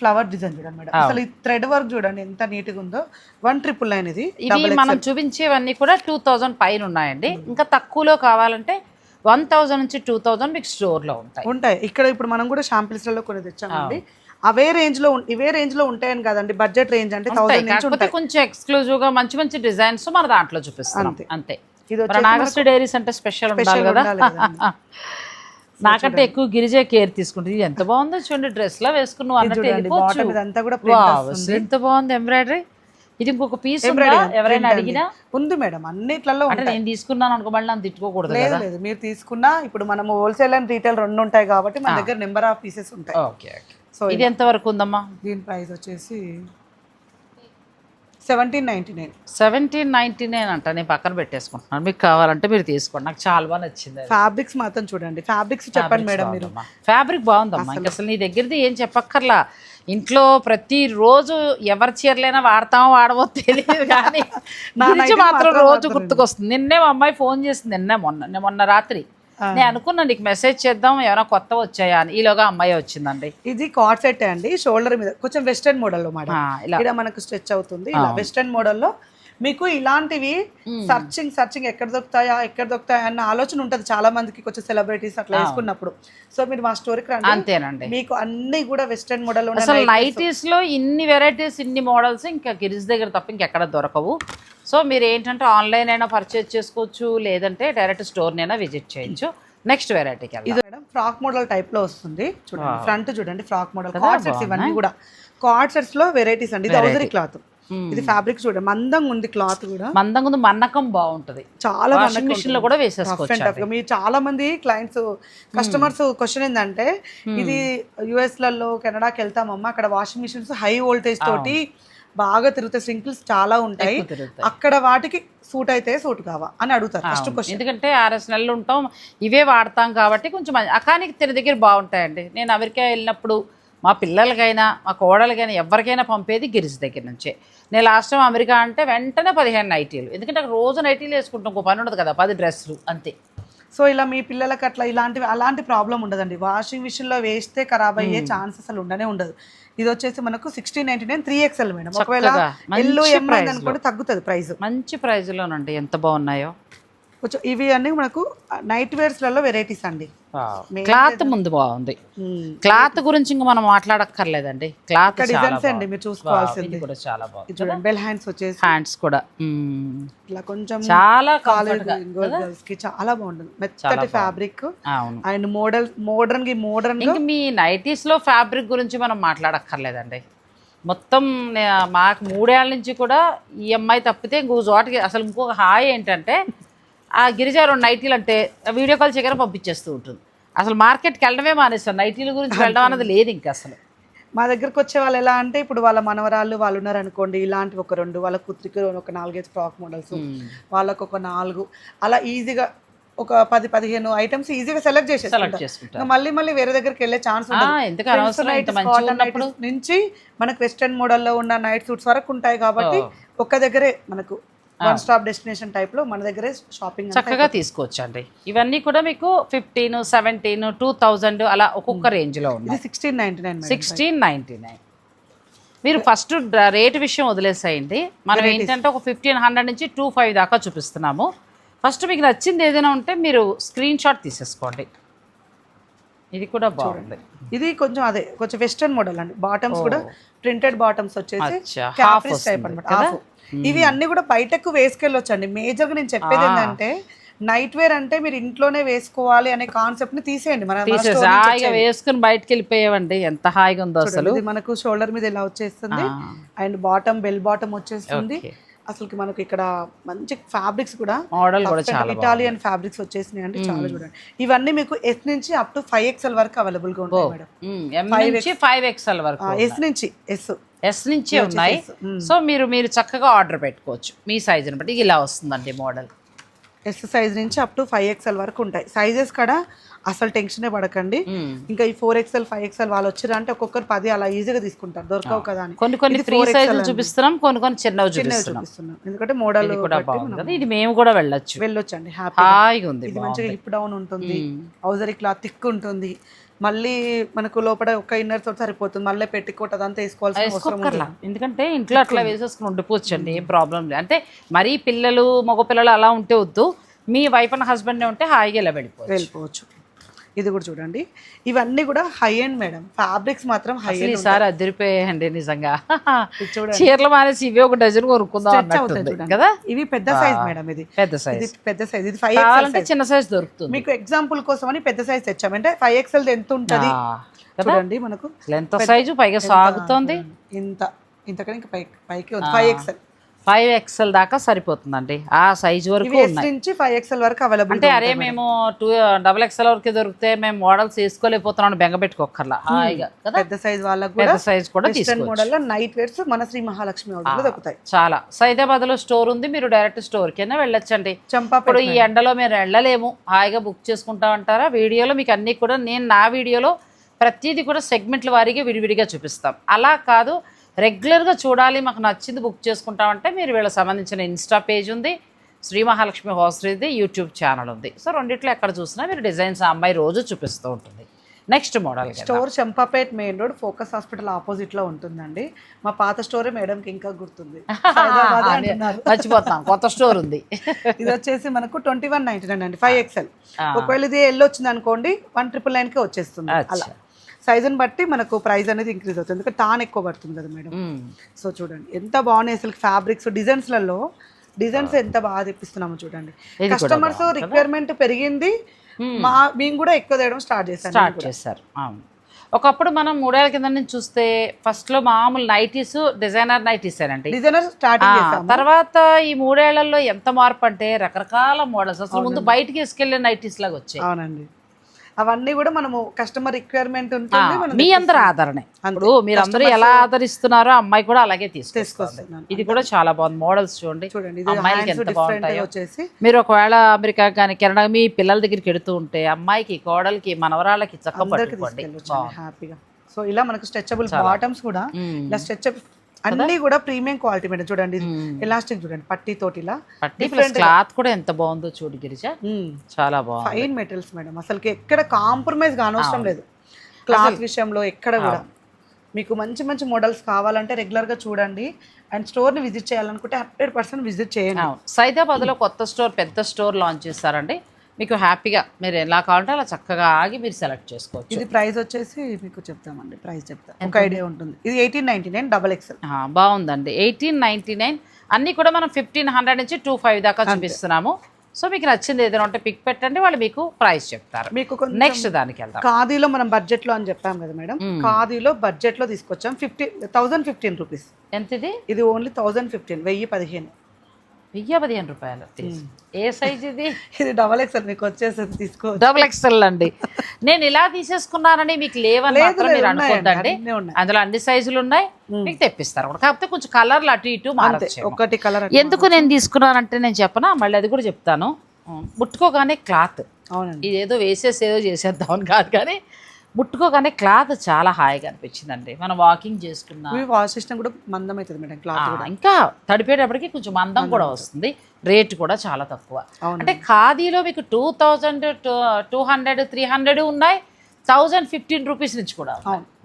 ఫ్లవర్ డిజైన్ చూడండి మేడం. అసలు ఈ థ్రెడ్ వర్క్ చూడండి ఎంత నీట్గా ఉందో. వన్ ట్రిపుల్ నైన్ ఇది మనం చూపించేవన్నీ కూడా టూ థౌజండ్ పైన ఉన్నాయండి. ఇంకా తక్కువలో కావాలంటే వన్ థౌజండ్ నుంచి టూ థౌజండ్ మీకు స్టోర్లో ఉంటాయి. ఉంటాయి. ఇక్కడ ఇప్పుడు మనం కూడా షాంపిల్స్లలో కొన్ని తెచ్చామండి. అవే రేంజ్లో ఇవే రేంజ్లో ఉంటాయని కాదండి. బడ్జెట్ రేంజ్ అంటే. థౌసండ్ కొంచెం ఎక్స్క్లూజివ్గా మంచి మంచి డిజైన్స్ మన దాంట్లో చూపిస్తాం అంతే. అంతే. ఇది నాగశ్రీ డైరీస్ అంటే స్పెషల్ ఉండాలి కదా. నాకంటే ఎక్కువ గిరిజే కేర్ తీసుకుంటుంది. ఎంత బాగుందో చూడండి డ్రెస్లో వేసుకుని నువ్వు అన్నట్టు చూడండి బాటమ్ వెళ్ళిపోవచ్చు ఇదంతా కూడా print వావ్, వస్తుంది. అసలు ఎంత బాగుంది ఎంబ్రాయిడరీ ఇది ఇంకొక పీస్ ఎవరైనా అడిగినా? అండి. ఉంది మేడం అన్నిట్లలో అంటే నేను తీసుకున్నాను అనుకో మళ్ళీ నన్ను తిట్టుకోకూడదు లేదు లేదు మీరు తీసుకున్నా ఇప్పుడు మనం హోల్సేల్ అండ్ రీటైల్ రెండు ఉంటాయి కాబట్టి మన దగ్గర నెంబర్ ఆఫ్ పీసెస్ ఉంటాయి. ఓకే ఓకే సో ఇది ఎంత వరకు ఉందమ్మా? దీని ప్రైస్ వచ్చేసి seventeen ninety nine. Seventeen ninety nine అంట నేను పక్కన పెట్టేసుకుంటున్నాను. మీకు కావాలంటే మీరు తీసుకోండి. నాకు చాలా బాగా నచ్చింది. ఫ్యాబ్రిక్స్ మాత్రం చూడండి. ఫ్యాబ్రిక్స్ చెప్పండి మేడం మీరు. ఫ్యాబ్రిక్ బాగుందమ్మా. ఇంకా అసలు నీ దగ్గరది ఏం చెప్పక్కర్లా. ఇంట్లో ప్రతిరోజు ఎవరి చీరలైనా వాడతామో వాడవో తెలియదు కానీ గురించి నైటీ మాత్రం రోజు గుర్తుకొస్తుంది. నిన్నే మా అమ్మాయి ఫోన్ చేసింది నిన్నే మొన్న మొన్న రాత్రి. నేను అనుకున్నా నీకు మెసేజ్ చేద్దాం ఏమైనా కొత్త వచ్చాయా అని. ఈలోగా అమ్మాయి వచ్చిందండి. ఇది కార్డ్ సెట్ అండి. షోల్డర్ మీద కొంచెం వెస్టర్న్ మోడల్లో మేడం. ఇలా. మనకు స్ట్రెచ్ అవుతుంది. ఇలా వెస్టర్న్ మోడల్లో మీకు ఇలాంటివి సర్చింగ్ సర్చింగ్ ఎక్కడ దొరుకుతాయా ఎక్కడ దొరుకుతాయా అన్న ఆలోచన ఉంటుంది చాలా మందికి కొంచెం సెలబ్రిటీస్ అట్లా వేసుకున్నప్పుడు. సో మీరు మా స్టోరీకి రండి. అంతేనండి. మీకు అన్ని కూడా వెస్టర్న్ మోడల్ అసలు నైటీస్లో ఇన్ని వెరైటీస్ ఇన్ని మోడల్స్ ఇంకా గిరిజ్ దగ్గర తప్ప ఇంకెక్కడ దొరకవు. సో మీరు ఏంటంటే ఆన్లైన్ అయినా పర్చేజ్ చేసుకోవచ్చు లేదంటే డైరెక్ట్ స్టోర్నైనా విజిట్ చేయొచ్చు. నెక్స్ట్ వెరైటీకి ఇది మేడం ఫ్రాక్ మోడల్ టైప్లో వస్తుంది. చూడండి ఫ్రంట్ చూడండి ఫ్రాక్ మోడల్ కార్డ్ సెట్స్ ఇవన్నీ కూడా. కార్డ్ సెట్స్లో వెరైటీస్ అండి. ఇది క్లాత్. ఇది ఫ్యాబ్రిక్ చూడండి. మందంగా ఉంది క్లాత్ కూడా. మందంగా ఉంది మన్నకం బాగుంటది. చాలా వాషింగ్ మిషన్లో కూడా వేసేసుకోవచ్చు మీరు చాలా మంది క్లయింట్స్ కస్టమర్స్ క్వశ్చన్ ఏంటంటే ఇది యుఎస్లలో కెనడాకి వెళ్తామమ్మా అక్కడ వాషింగ్ మిషన్స్ హై వోల్టేజ్ తోటి బాగా తిరుగుతాయి. స్ప్రింకిల్స్ చాలా ఉంటాయి. అక్కడ వాటికి సూట్ అయితే సూట్ కావా అని అడుగుతారు. ఫస్ట్ క్వశ్చన్ ఎందుకంటే ఆర్ఎస్ నెలలు ఉంటాం. ఇవే వాడతాం కాబట్టి కొంచెం కానీ తిన దగ్గర బాగుంటాయండి. నేను అమెరికా వెళ్ళినప్పుడు మా పిల్లలకైనా మా కోడలకైనా ఎవరికైనా పంపేది గిరిజ్ దగ్గర నుంచే. నేను లాస్ట్ టైం అమెరికా అంటే వెంటనే పదిహేను నైటీలు ఎందుకంటే అక్కడ రోజు నైటీలు వేసుకుంటాం ఇంకో పని ఉండదు కదా పది డ్రెస్సులు అంతే. సో ఇలా మీ పిల్లలకి అట్లా ఇలాంటివి అలాంటి ప్రాబ్లం ఉండదండి. వాషింగ్ మిషన్లో వేస్తే ఖరాబ్ అయ్యే ఛాన్స్ అసలు ఉండనే ఉండదు. ఇది వచ్చేసి మనకు sixteen ninety nine three XL madam. ఒకవేళ ఎల్లు అనుకోండి తగ్గుతుంది ప్రైస్ మంచి ప్రైజ్లోనండి ఎంత బాగున్నాయో. కొంచెం ఇవి అన్ని మనకు నైట్ వేర్స్లలో వెరైటీస్ అండి. క్లాత్ ముందు బాగుంది. క్లాత్ గురించి ఇంకా మనం మాట్లాడక్కర్లేదండి. క్లాత్ డిజైన్స్ అండి మీరు. చూసుకోవాల్సింది. ఇది కూడా చాలా బాగుంది. చూడండి బెల్ హ్యాండ్స్ వచ్చేసి. హ్యాండ్స్ కూడా. ఇట్లా కొంచెం చాలా కాలేజ్. గర్ల్స్కి చాలా బాగుంటుంది. మెత్తటి ఫ్యాబ్రిక్ అవును. అండ్ మోడల్ మోడర్న్కి మోడర్న్ ఇంక మీ నైటీస్లో ఫ్యాబ్రిక్ గురించి మనం మాట్లాడక్కర్లేదండి. మొత్తం మాకు మూడేళ్ళ నుంచి కూడా ఈ అమ్మాయి తప్పితే ఇంకో చోటకి అసలు ఇంకొక హాయ్ ఏంటంటే ఆ గిరిజా రెండు నైటీలు అంటే వీడియో కాల్ చేయగానే పంపించేస్తూ ఉంటుంది. అసలు మార్కెట్కి వెళ్ళడమే మానేస్తాను నైటీల గురించి వెళ్ళడం అన్నది లేదు ఇంకా అసలు. మా దగ్గరకు వచ్చే వాళ్ళు ఎలా అంటే ఇప్పుడు వాళ్ళ మనవరాళ్ళు వాళ్ళు ఉన్నారు అనుకోండి ఇలాంటివి ఒక రెండు వాళ్ళ కుత్రికి ఒక నాలుగైదు ఫ్రాక్ మోడల్స్ వాళ్ళకు ఒక నాలుగు. అలా ఈజీగా ఒక పది పదిహేను ఐటమ్స్ ఈజీగా సెలెక్ట్ ఇంకా మళ్ళీ మళ్ళీ వేరే దగ్గరికి వెళ్ళే ఛాన్స్ నుంచి మనకు వెస్టర్న్ మోడల్లో ఉన్న నైట్ సూట్స్ వరకు ఉంటాయి కాబట్టి ఒక్క దగ్గరే మనకు వన్ స్టాప్ డెస్టినేషన్ టైప్లో మన దగ్గరే షాపింగ్ చక్కగా తీసుకోవచ్చు అండి ఇవన్నీ కూడా మీకు ఫిఫ్టీన్ సెవెంటీన్ టూ థౌజండ్ అలా ఒక్కొక్క రేంజ్లో ఉన్నాయి ఇది sixteen ninety nine sixteen ninety nine మీరు ఫస్ట్ రేట్ విషయం వదిలేసేయండి. మనం ఏంటంటే ఒక ఫిఫ్టీన్ హండ్రెడ్ నుంచి టూ ఫైవ్ దాకా చూపిస్తున్నాము. ఫస్ట్ మీకు నచ్చింది ఏదైనా ఉంటే మీరు స్క్రీన్ షాట్ తీసేసుకోండి. ఇది కూడా బాగుంది. ఇది కొంచెం అదే కొంచెం వెస్టర్న్ మోడల్ అండి. బాటమ్స్ కూడా ప్రింటెడ్ బాటమ్స్ వచ్చేసి టైప్ అనమాట? ఇవి అన్ని కూడా బయటకు వేసుకెళ్ళొచ్చు అండి మేజర్గా నేను చెప్పేది ఏంటంటే నైట్ వేర్ అంటే మీరు ఇంట్లోనే వేసుకోవాలి అనే కాన్సెప్ట్ని తీసేయండి. మన హాయిగా వేసుకుని బయటకి వెళ్ళిపోయావండి ఎంత హాయిగా ఉందో అసలు. మనకు షోల్డర్ మీద ఇలా వచ్చేస్తుంది. అండ్ బాటమ్ బెల్ బాటమ్ వచ్చేస్తుంది. అసలుకి మనకి ఇక్కడ మంచి ఫ్యాబ్రిక్స్ కూడా మోడల్ కూడా చాలా ఇటాలియన్ ఫ్యాబ్రిక్స్ వచ్చేసినాయి అంటే చాలా చూడండి. ఇవన్నీ మీకు ఎస్ నుంచి అప్ టు ఫైవ్ ఎక్స్ఎల్ వరకు అవైలబుల్గా ఉంటాయి మేడం. ఫైవ్ ఎక్స్ఎల్ వరకు ఎస్ నుంచి ఎస్ ఎస్ నుంచి ఉన్నాయి. సో మీరు మీరు చక్కగా ఆర్డర్ పెట్టుకోవచ్చు. మీ సైజుని బట్టి. ఇలా వస్తుందండి మోడల్ ఎస్ సైజ్ నుంచి అప్ టు ఫైవ్ ఎక్స్ఎల్ వరకు ఉంటాయి. సైజెస్ కూడా అసలు టెన్షనే పడకండి. ఇంకా ఈ ఫోర్ ఎక్స్ఎల్ ఫైవ్ ఎక్స్ఎల్ వాళ్ళు వచ్చిరా అంటే ఒక్కొక్కరు పది అలా ఈజీగా తీసుకుంటారు. దొరకవు కదా అని. కొన్ని కొన్ని ఫ్రీ సైజులు చూపిస్తున్నాం కొన్ని కొన్ని చిన్నవి చూపిస్తున్నాం. ఎందుకంటే మోడల్ ఇది మేము కూడా వెళ్ళొచ్చు. వెళ్ళొచ్చండి హ్యాపీ హాయిగా ఉంది ఇది మంచిగా హిప్ డౌన్ ఉంటుంది. ఔజరీ క్లాత్ థిక్ ఉంటుంది. మళ్ళీ మనకు లోపల ఒక ఇన్నర్ తోటి సరిపోతుంది. మళ్ళీ పెట్టుకోట అదంతా వేసుకోవాల్సిన అవసరం ఎందుకంటే ఇంట్లో అట్లా వేసేసుకుని ఉండిపోవచ్చు అండి ఏం ప్రాబ్లం లేదు. అంటే మరీ పిల్లలు మగ పిల్లలు అలా ఉంటే వద్దు. మీ వైఫ్ అండ్ హస్బెండ్ ఉంటే హాయిగా ఇలా వెళ్ళిపోవచ్చు. వెళ్ళిపోవచ్చు. ఇది కూడా చూడండి. ఇవన్నీ కూడా హై ఎండ్ మేడం ఫ్యాబ్రిక్స్ మాత్రం హై అసలు ఈసారి అదిరిపోయాయండి నిజంగా. ఇది చూడండి. చీరలు మానేసి ఇవే ఒక డజన్ కొనుక్కుందాం. కదా? ఇవి పెద్ద సైజ్ మేడం ఇది. పెద్ద ఇది సైజ్ పెద్ద సైజ్ ఇది ఫైవ్ కావాలంటే చిన్న సైజ్ దొరుకుతుంది. మీకు ఎగ్జాంపుల్ కోసం అని పెద్ద సైజ్ తెచ్చాం. అంటే ఫైవ్ ఎక్స్ఎల్ ఎంత ఉంటుంది? చూడండి మనకు ఎంత సైజు పైగా సాగుతోంది. ఇంత. ఇంతకన్నా ఇంకా పైకి పైకి ఫైవ్ ఎక్స్ఎల్ ఫైవ్ ఎక్స్ఎల్ దాకా సరిపోతుందండి. ఆ సైజు వరకు నుంచి ఫైవ్ ఎక్స్ఎల్ వరకు అవైలబుల్ అంటే అరే మేము టూ డబుల్ ఎక్స్ఎల్ వరకే దొరికితే మేము మోడల్స్ వేసుకోలేకపోతున్నాం బెంగ పెట్టుకోకర్లా హాయిగా పెద్ద సైజ్ వాళ్ళకు పెద్ద సైజ్ కూడా మోడల్ నైట్ వేర్స్ మన శ్రీ మహాలక్ష్మి దొరుకుతాయి. చాలా. సైదాబాద్లో స్టోర్ ఉంది మీరు డైరెక్ట్ స్టోర్ కింద వెళ్ళొచ్చండి. చంపా ఇప్పుడు ఈ ఎండలో మీరు వెళ్ళలేము. హాయిగా బుక్ చేసుకుంటా అంటారా వీడియోలో మీకు అన్నీ కూడా నేను నా వీడియోలో ప్రతిదీ కూడా సెగ్మెంట్ల వారీగా విడివిడిగా చూపిస్తాం. అలా కాదు రెగ్యులర్గా చూడాలి మాకు నచ్చింది బుక్ చేసుకుంటామంటే మీరు వీళ్ళకి సంబంధించిన ఇన్స్టా పేజ్ ఉంది శ్రీ మహాలక్ష్మి హోస్టల్ది యూట్యూబ్ ఛానల్ ఉంది. సో రెండిట్లో ఎక్కడ చూసినా మీరు డిజైన్స్ ఆ అమ్మాయి రోజు చూపిస్తూ ఉంటుంది. Next model store Champapet main road focus hospital ఆపోజిట్లో ఉంటుందండి. మా పాత స్టోరే మేడం కి ఇంకా గుర్తుంది. మర్చిపోతాం కొత్త స్టోర్ ఉంది. ఇది వచ్చేసి మనకు ట్వంటీ వన్ నైన్టీ నైన్ అండి ఫైవ్ ఎక్స్ఎల్. ఒకవేళ ఇది ఎల్ వచ్చింది అనుకోండి వన్ ట్రిపుల్ నైన్కి వచ్చేస్తుంది అలా. సైజుని బట్టి మనకు ప్రైస్ అనేది ఇంక్రీజ్ అవుతుంది. ఎందుకంటే టాన్ ఎక్కువ పడుతుంది కదా మేడం. సో చూడండి. ఎంత బాగున్నాయి అసలు ఫ్యాబ్రిక్స్ డిజైన్స్లలో డిజైన్స్ ఎంత బాగా తెప్పిస్తున్నామో చూడండి. కస్టమర్స్ రిక్వైర్మెంట్ పెరిగింది. మా మేము కూడా ఎక్కువ తేయడం స్టార్ట్ చేశాను స్టార్ట్ చేశారు. అవును. ఒకప్పుడు మనం మూడేళ్ళ కింద నుంచి చూస్తే ఫస్ట్లో మామూలు నైటీస్ డిజైనర్ నైటీస్ అండి డిజైనర్ స్టార్టింగ్ చేసాము తర్వాత ఈ మూడేళ్ళలో ఎంత మార్పు అంటే రకరకాల మోడల్స్ అసలు ముందు బయటికి వేసుకెళ్ళే నైటీస్ లాగా వచ్చాయి. అవునండి. అవన్నీ కూడా మనము కస్టమర్ రిక్వైర్మెంట్ ఉంటుంది మీ అందరు ఆదరణే. ఇప్పుడు మీరు అందరూ ఎలా ఆదరిస్తున్నారో అమ్మాయి కూడా అలాగే తీసుకొస్తుంది. ఇది కూడా చాలా బాగుంది. మోడల్స్ చూడండి. చూడండి అమ్మాయిలకి ఎంత బాగుంటాయో. వచ్చేసి. మీరు ఒకవేళ అమెరికా కానీ కెనడా మీ పిల్లల దగ్గరికి ఎడుతూ ఉంటే అమ్మాయికి కోడలికి మనవరాళ్ళకి చక్క హ్యాపీగా సో ఇలా మనకు స్ట్రెచబుల్ బాటమ్స్ కూడా. ఇలా స్ట్రెచబుల్ అన్ని కూడా ప్రీమియం క్వాలిటీ మేడం. చూడండి ఎలాస్టిక్ చూడండి పట్టి తోటి ఇలా పట్టి క్లాత్ కూడా ఎంత బాగుందో చూడు గిరిజ. చాలా బాగుంది. Fine materials madam. అసలుకి ఎక్కడ కాంప్రమైజ్ కానవసరం లేదు. క్లాత్ విషయంలో ఎక్కడ కూడా. మీకు మంచి మంచి మోడల్స్ కావాలంటే రెగ్యులర్గా చూడండి. అండ్ స్టోర్ని విజిట్ చేయాలనుకుంటే హండ్రెడ్ పర్సెంట్ విజిట్ చేయండి. సైదాబాద్లో కొత్త స్టోర్ పెద్ద స్టోర్ లాంచ్ చేస్తారండి. మీకు హ్యాపీగా మీరు ఎలా కావాలంటే అలా చక్కగా ఆగి మీరు సెలెక్ట్ చేసుకోవచ్చు. ఇది ప్రైస్ వచ్చేసి మీకు చెప్తామండి ప్రైస్ చెప్తా. ఒక ఐడియా ఉంటుంది. ఇది eighteen ninety nine double XL బాగుందండి. ఎయిటీన్ నైంటీ నైన్ అన్నీ కూడా మనం ఫిఫ్టీన్ హండ్రెడ్ నుంచి టూ ఫైవ్ దాకా చూపిస్తున్నాము. సో మీకు నచ్చింది ఏదైనా ఉంటే పిక్ పెట్టండి వాళ్ళు మీకు ప్రైస్ చెప్తారు. మీకు నెక్స్ట్ దానికి వెళ్దాం. ఖాదీలో మనం బడ్జెట్లో అని చెప్పాం కదా మేడం. ఖాదీలో బడ్జెట్లో తీసుకొచ్చాం ఫిఫ్టీ థౌజండ్ ఫిఫ్టీన్ రూపీస్. ఎంత ఇది ఇది ఓన్లీ థౌజండ్ ఫిఫ్టీన్ వెయ్యి పదిహేను. వెయ్యి పదిహేను రూపాయలు ఏ సైజ్ ఇది? ఇది డబల్ ఎక్స్ఎల్ మీకు వచ్చేసి తీసుకో డబుల్ ఎక్స్ఎల్ అండి. నేను ఇలా తీసేసుకున్నానని మీకు లేవని మాత్రం మీరు అనుకోద్దండి. అందులో అన్ని సైజులు ఉన్నాయి. మీకు తెప్పిస్తారు కాకపోతే కొంచెం కలర్లు అటు ఇటు మారచ్చు ఒకటి కలర్ ఎందుకు నేను తీసుకున్నానంటే నేను చెప్పనా? మళ్ళీ అది కూడా చెప్తాను. ముట్టుకోగానే క్లాత్ అవునండి. ఇదేదో వేసేసి ఏదో చేసేద్దాం అని కాదు కానీ ముట్టుకోగానే క్లాత్ చాలా హాయిగా అనిపించిందండి. మనం వాకింగ్ చేసుకున్నా వాష్ సిస్టమ్ కూడా మందం అవుతుంది మేడం క్లాత్ కూడా. ఇంకా తడిపేటప్పటికి కొంచెం మందం కూడా వస్తుంది. రేట్ కూడా చాలా తక్కువ. అంటే ఖాదీలో మీకు two thousand two hundred three hundred ఉన్నాయి. థౌజండ్ ఫిఫ్టీన్ రూపీస్ నుంచి కూడా.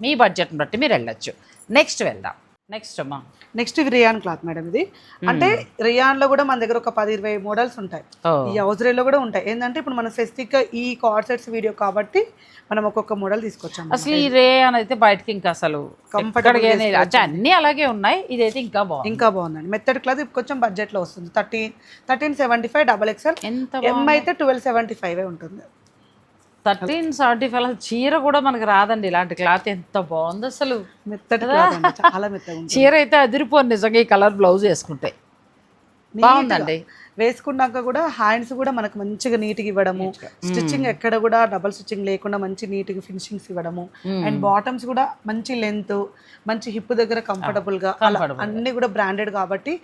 మీ బడ్జెట్ని బట్టి మీరు వెళ్ళొచ్చు. నెక్స్ట్ వెళ్దాం. నెక్స్ట్ అమ్మా. నెక్స్ట్ ఇవి రియాన్ క్లాత్ మేడం ఇది అంటే రియాన్లో కూడా మన దగ్గర ఒక పది ఇరవై మోడల్స్ ఉంటాయి ఈ హౌజరీలో కూడా ఉంటాయి. ఏంటంటే ఇప్పుడు మన స్పెసిఫిక్ ఈ కార్డ్ సెట్స్ వీడియో కాబట్టి మనం ఒక్కొక్క మోడల్ తీసుకొచ్చాం అసలు ఈ రే అని అయితే బయటకి ఇంకా అసలు అంటే అన్ని అలాగే ఉన్నాయి. ఇదైతే ఇంకా బాగుంది. ఇంకా బాగుందండి. మెత్తడ్ క్లాత్ ఇప్పుడు కొంచెం బడ్జెట్లో వస్తుంది. Thirteen thirteen seventy five double XL ఎంత ఎం అయితే ట్వెల్వ్ సెవెంటీ ఫైవ్ ఉంటుంది. థర్టీన్ సెవెంటీ ఫైవ్ చీర కూడా మనకి రాదండి. ఇలాంటి క్లాత్ ఎంత బాగుంది అసలు. మెత్తటి చాలా మెత్తగా చీర అయితే అదిరిపోను నిజంగా ఈ కలర్ బ్లౌజ్ వేసుకుంటే. బాగుందండి. వేసుకున్నాక కూడా హ్యాండ్స్ కూడా మనకు మంచిగా నీట్గా ఇవ్వడము. స్టిచ్చింగ్ ఎక్కడ కూడా డబల్ స్టిచ్చింగ్ లేకుండా మంచి నీట్గా ఫినిషింగ్స్ ఇవ్వడము. అండ్ బాటమ్స్ కూడా మంచి లెంత్ మంచి హిప్ దగ్గర కంఫర్టబుల్గా అన్ని కూడా బ్రాండెడ్ కాబట్టి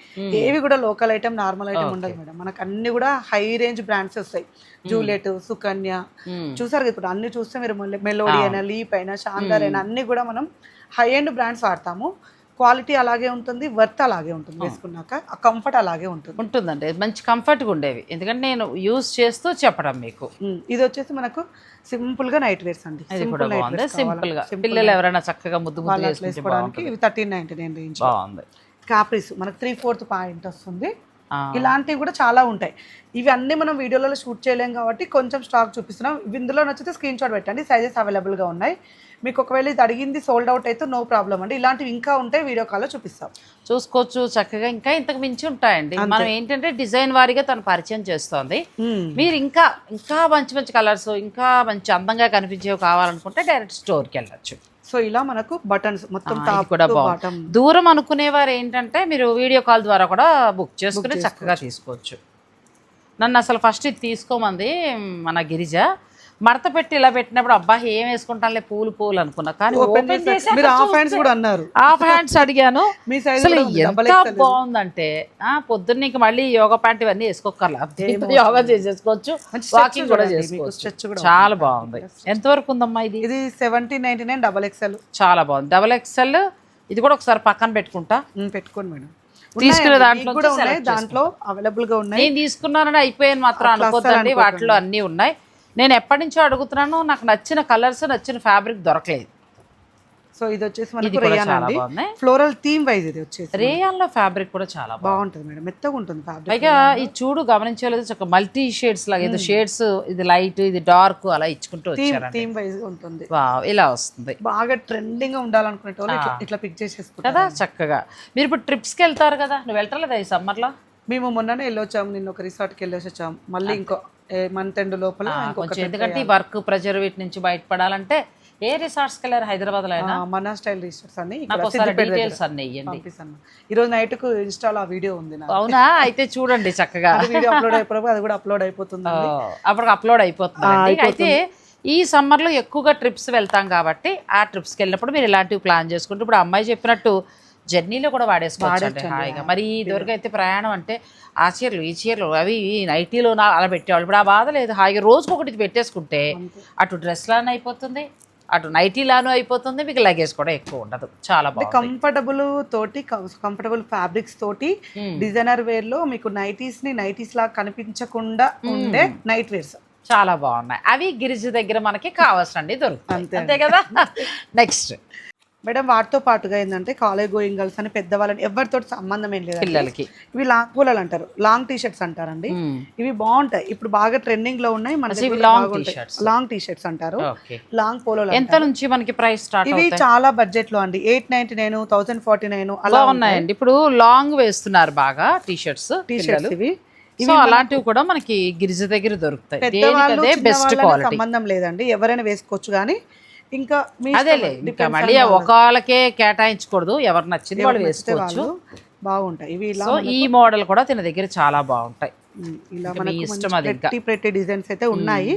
ఏవి కూడా లోకల్ ఐటమ్ నార్మల్ ఐటమ్ ఉండదు మేడం. మనకు అన్ని కూడా హై రేంజ్ బ్రాండ్స్ వస్తాయి. జూలియట్ సుకన్య. చూసారు కదా ఇప్పుడు అన్ని చూస్తే మీరు మెలోడీ అయినా లీప్ అయినా షాందార్ అయినా అన్ని కూడా మనం హై ఎండ్ బ్రాండ్స్ వాడతాము. క్వాలిటీ అలాగే ఉంటుంది వర్త్ అలాగే ఉంటుంది వేసుకున్నాక ఆ కంఫర్ట్ అలాగే ఉంటుంది. ఉంటుందండి. మంచి కంఫర్ట్గా ఉండేవి. ఎందుకంటే నేను యూస్ చేస్తూ చెప్పడం మీకు. ఇది వచ్చేసి మనకు సింపుల్గా నైట్ వేర్స్ అండి సింపుల్గా పిల్లలు ఎవరైనా చక్కగా ముద్దు ముద్దు వేసుకోవడానికి ఇవి థర్టీన్ నైన్టీ నైన్ రేంజ్ బాగుంది. కాప్రీస్ మనకు త్రీ ఫోర్త్ పాయింట్ వస్తుంది. ఇలాంటివి కూడా చాలా ఉంటాయి. ఇవి అన్ని మనం వీడియోలలో షూట్ చేయలేం కాబట్టి కొంచెం స్టాక్ చూపిస్తున్నాం. ఇందులో నచ్చితే స్క్రీన్ షాట్ పెట్టండి. సైజెస్ అవైలబుల్గా ఉన్నాయి. మీకు ఒకవేళ ఇది అడిగింది సోల్డ్ అవుట్ అయితే నో ప్రాబ్లం అండి. ఇలాంటివి ఇంకా ఉంటే వీడియో కాల్లో చూపిస్తాం. చూసుకోవచ్చు. చక్కగా ఇంకా ఇంతకు మించి ఉంటాయండి. మనం ఏంటంటే డిజైన్ వారీగా తను పరిచయం చేస్తోంది. మీరు ఇంకా ఇంకా మంచి మంచి కలర్స్ ఇంకా మంచి అందంగా కనిపించేవి కావాలనుకుంటే డైరెక్ట్ స్టోర్కి వెళ్ళచ్చు. సో ఇలా మనకు బటన్స్ మొత్తం టాప్ కూడా బాటమ్ దూరం అనుకునేవారు ఏంటంటే మీరు వీడియో కాల్ ద్వారా కూడా బుక్ చేసుకుని చక్కగా తీసుకోవచ్చు. నన్ను అసలు ఫస్ట్ ఇది తీసుకోమంది మన గిరిజ. మడత పెట్టి ఇలా పెట్టినప్పుడు అబ్బా ఏం వేసుకుంటానులే పూలు పూలు అనుకున్నా. కానీ ఓపెన్ మీరు హాఫ్ హ్యాండ్స్ కూడా అన్నారు. హాఫ్ హ్యాండ్స్ అడిగాను. మీ సైజ్ అసలు ఎంత బాగుందంటే ఆ పొద్దున్న ఇంక మళ్ళీ యోగా ప్యాంట్ ఇవన్నీ వేసుకోకర్లా. యోగా చేసేసుకోవచ్చు వాకింగ్ కూడా చేసుకోవచ్చు. చాలా బాగుంది. ఎంతవరకు ఉందమ్మా ఇది? ఇది seventy ninety nine double XL చాలా బాగుంది. డబల్ ఎక్స్ఎల్ ఇది కూడా ఒకసారి పక్కన పెట్టుకుంటా. పెట్టుకోండి మేడం. తీసుకునే దాంట్లో కూడా ఉన్నాయి దాంట్లో అవైలబుల్గా ఉన్నాయి. నేను తీసుకున్నానని అయిపోయాను మాత్రం అనుకోద్దండి. వాటిలో అన్నీ ఉన్నాయి. నేను ఎప్పటి నుంచో అడుగుతున్నాను నాకు నచ్చిన కలర్స్ నచ్చిన ఫ్యాబ్రిక్ దొరకలేదు. సో ఇది వచ్చేసి ఇది మనకు రేయాన్ అండి. ఫ్లోరల్ థీమ్ వైజ్ ఇది వచ్చేసి. రేయాన్లో ఫ్యాబ్రిక్ కూడా చాలా బాగుంటుంది మేడం మెత్తగా ఉంటుంది ఫ్యాబ్రిక్ పైగా ఈ చూడు గమనించలేదు చక్క మల్టీ షేడ్స్ లాగా ఇది షేడ్స్ ఇది లైట్ ఇది డార్క్ అలా ఇచ్చుకుంటూ థీమ్ వచ్చారండి. థీమ్ వైజ్ ఉంటుంది. వావ్, ఇలా వస్తుంది. బాగా ట్రెండింగ్గా ఉండాలనుకునే వాళ్ళు ఇట్లా పిక్ చేసేసుకుంటారు. కదా చక్కగా. మీరు ఇప్పుడు ట్రిప్స్కి వెళ్తారు కదా నువ్వు వెళ్తలేదా ఈ సమ్మర్లో మేము మొన్ననే వెళ్ళొచ్చాము నిన్న ఒక రిసార్ట్కి వెళ్ళేసి వచ్చాము. మళ్ళీ ఇంకో మంత్ ఎండ్ లోపల కొంచెం ఎందుకంటే వర్క్ ప్రెజర్ వీటి నుంచి బయటపడాలంటే ఏ రిసార్ట్స్కి వెళ్ళారు హైదరాబాద్లో అయినా? ఆ, మన స్టైల్ రిసార్ట్స్ అన్ని డీటెయిల్స్ అన్ని ఇవ్వండి ఈ రోజు నైట్కు ఇన్స్టాలో ఆ వీడియో ఉంది అవునా? అయితే చూడండి చక్కగా. వీడియో అప్లోడ్ అయిపోయినప్పుడు అది కూడా అప్లోడ్ అయిపోతుంది అప్పటికి అప్లోడ్ అయిపోతుంది అయితే ఈ సమ్మర్లో ఎక్కువగా ట్రిప్స్ వెళ్తాం కాబట్టి ఆ ట్రిప్స్కి వెళ్ళినప్పుడు మీరు ఇలాంటివి ప్లాన్ చేసుకుంటే ఇప్పుడు అమ్మాయి చెప్పినట్టు జర్నీలో కూడా వాడేసుకోవచ్చు హాయిగా. మరి ఇదివరకు అయితే ప్రయాణం అంటే ఆ చీరలు ఈ చీరలు అవి నైటీలో అలా పెట్టేవాళ్ళు. ఇప్పుడు ఆ బాధ లేదు. హాయిగా రోజుకి ఒకటి ఇది పెట్టేసుకుంటే అటు డ్రెస్ లాను అయిపోతుంది అటు నైటీ లాను అయిపోతుంది మీకు లగేజ్ కూడా ఎక్కువ ఉండదు. చాలా బాగుంది కంఫర్టబుల్ తోటి కంఫర్టబుల్ ఫ్యాబ్రిక్స్ తోటి డిజైనర్ వేర్లో మీకు నైటీస్ని నైటీస్ లాగా కనిపించకుండా ఉండే నైట్ వేర్స్ చాలా బాగున్నాయి. అవి గిరిజ దగ్గర మనకి కావాల్సినండి దొరుకుతాయి. అంతే కదా? నెక్స్ట్ మేడం వాటితో పాటుగా ఏంటంటే కాలేజ్ గోయింగ్ గర్ల్స్ అని పెద్దవాళ్ళని ఎవరితో సంబంధం ఏం లేదు పిల్లలకి. ఇవి లాంగ్ పూలలు అంటారు. లాంగ్ టీ షర్ట్స్ అంటారండి. ఇవి బాగుంటాయి. ఇప్పుడు బాగా ట్రెండింగ్లో ఉన్నాయి మన లాంగ్ టీ షర్ట్స్ అంటారు. లాంగ్ పోలోలు ఎంత నుంచి మనకి ప్రైస్ స్టార్ట్ ఇవి చాలా బడ్జెట్లో అండి. Eight ninety nine thousand forty nine అలా బాగున్నాయండి ఇప్పుడు లాంగ్ వేస్తున్నారు బాగా టీ షర్ట్స్ టీ షర్ట్స్ ఇవి సో అలాంటివి కూడా మనకి గిరిజ దగ్గర దొరుకుతాయి. బెస్ట్ క్వాలిటీ సంబంధం లేదండి. ఎవరైనా వేసుకోవచ్చు కానీ ఇంకా. అదేలే ఇంకా మళ్ళీ on ఒక వాళ్ళకే కేటాయించకూడదు. ఎవరు నచ్చింది వాళ్ళు వేసుకోవచ్చు. బాగుంటాయి. ఇవి ఇలా సో ఈ మోడల్ కూడా తిన దగ్గర చాలా బాగుంటాయి. ఇలా మనకు ప్రతి డిజైన్స్ అయితే ఉన్నాయి.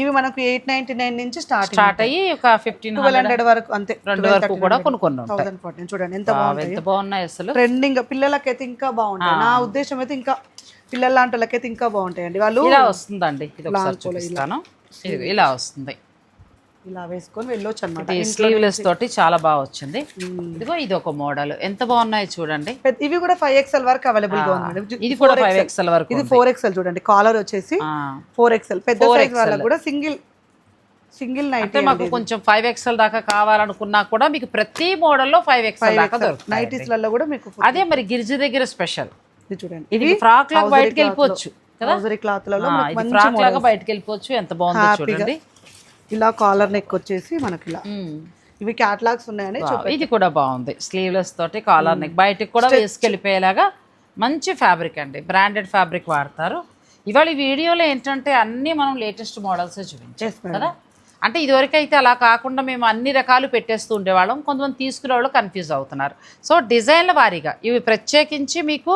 ఇవి మనకు ఎయిట్ నైన్టీ నైన్ నుంచి స్టార్ట్ స్టార్ట్ అయ్యి ఒక ఫిఫ్టీన్ హండ్రెడ్ వరకు అంతే రెండు వరకు కూడా కొనుక్కొని ఉంటాయి. థౌసండ్ ఫార్టీన్ చూడండి ఎంత ఎంత బాగున్నాయి అసలు. ట్రెండింగ్ పిల్లలకైతే ఇంకా బాగుంటాయి. నా ఉద్దేశం అయితే ఇంకా పిల్లల లాంటి వాళ్ళకైతే ఇంకా బాగుంటాయండి. వాళ్ళు ఇలా వస్తుందండి. ఇది ఒకసారి చూపిస్తాను. ఇదిగో ఇలా వస్తుంది. ఇలా వేసుకొని వెళ్ళొచ్చు అనమాట స్లీవ్లెస్ తోటి చాలా బాగా వచ్చింది. ఇదిగో ఇది ఒక మోడల్ ఎంత బాగున్నాయి చూడండి. ఇవి కూడా ఫైవ్ ఎక్స్ఎల్ వరకు అవైలబుల్గా ఉంది. ఇది కూడా 4XL. ఫైవ్ ఎక్స్ఎల్ వరకు ఇది ఫోర్ ఎక్స్ఎల్ చూడండి. కాలర్ వచ్చేసి ఫోర్ ఎక్స్ఎల్ పెద్ద సైజ్ వాళ్ళకి కూడా సింగిల్ సింగిల్ నైటీ మాకు కొంచెం ఫైవ్ ఎక్స్ఎల్ దాకా కావాలనుకున్నా కూడా మీకు ప్రతి మోడల్లో ఫైవ్ ఎక్స్ఎల్ దాకా దొరుకుతాయి నైటీస్లలో కూడా మీకు అదే మరి గిరిజి దగ్గర స్పెషల్ ఇది చూడండి. ఇది ఫ్రాక్ లాగా బయటకు వెళ్ళిపోవచ్చు కదా? ఇది ఫ్రాక్ లాగా బయటకు వెళ్ళిపోవచ్చు. ఎంత బాగుందో చూడండి. ఇలా కాలర్ నెక్ వచ్చేసి మనకి ఇలా. ఇవి క్యాటలాగ్స్ ఉన్నాయని ఇది కూడా బాగుంది. స్లీవ్లెస్ తోటి కాలర్ నెక్ బయటికి కూడా వేసుకెళ్ళిపోయేలాగా మంచి ఫ్యాబ్రిక్ అండి. బ్రాండెడ్ ఫ్యాబ్రిక్ వాడతారు. ఇవాళ ఈ వీడియోలో ఏంటంటే అన్నీ మనం లేటెస్ట్ మోడల్స్ చూపించాం. Yes, madam. కదా? అంటే ఇదివరకు అయితే అలా కాకుండా మేము అన్ని రకాలు పెట్టేస్తూ ఉండేవాళ్ళం. కొంతమంది తీసుకునే వాళ్ళు కన్ఫ్యూజ్ అవుతున్నారు. సో డిజైన్ల వారీగా ఇవి ప్రత్యేకించి మీకు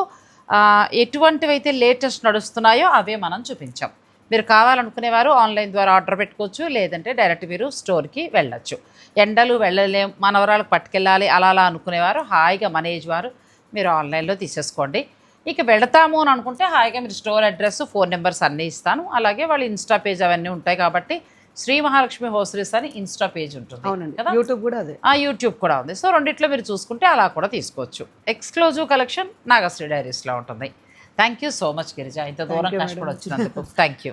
ఆ, ఎటువంటివి అయితే లేటెస్ట్ నడుస్తున్నాయో అవే మనం చూపించాం. మీరు కావాలనుకునేవారు ఆన్లైన్ ద్వారా ఆర్డర్ పెట్టుకోవచ్చు లేదంటే డైరెక్ట్ మీరు స్టోర్కి వెళ్ళొచ్చు. ఎండలు వెళ్ళలేం మనవరాలకు పట్టుకెళ్ళాలి అలా అలా అనుకునేవారు హాయిగా మన ఏజ్ వారు మీరు ఆన్లైన్లో తీసేసుకోండి. ఇక వెళతాము అని అనుకుంటే హాయిగా మీరు స్టోర్ అడ్రస్ ఫోన్ నెంబర్స్ అన్నీ ఇస్తాను. అలాగే వాళ్ళ ఇన్స్టా పేజ్ అవన్నీ ఉంటాయి కాబట్టి శ్రీ మహాలక్ష్మి హోస్టరీస్ అని ఇన్స్టా పేజ్ ఉంటుంది అవునండి. కదా? యూట్యూబ్ కూడా అదే. ఆ యూట్యూబ్ కూడా ఉంది. సో రెండిట్లో మీరు చూసుకుంటే అలా కూడా తీసుకోవచ్చు. ఎక్స్క్లూజివ్ కలెక్షన్ నాగశ్రీ డైరీస్లో ఉంటుంది. Thank you so much Girija ఇంత దూరం కష్టపడి వచ్చినందుకు. Thank you